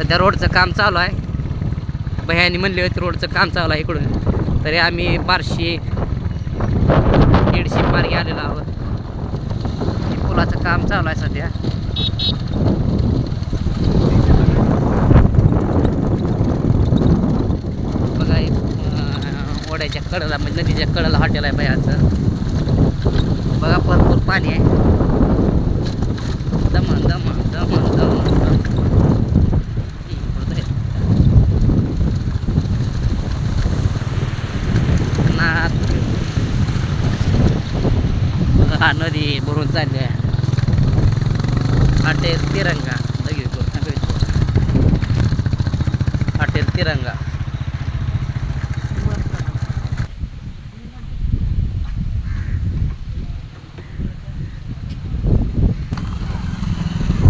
सध्या रोडचं काम चालू आहे. भयानी म्हणले होते रोडचं काम चालू आहे इकडून. तरी आम्ही बारशे दीडशे मार्गे आलेलो आहोत. पुलाचं काम चालू आहे सध्या. बघा ओढ्याच्या कडेला म्हणजे नदीच्या कडेला हॉटेल आहे भयाचं बघा भरपूर पाणी आहे. हा नदी भरून चालली आहे. हॉटेल तिरंगा. लगे हाटेल हॉटेल तिरंगा.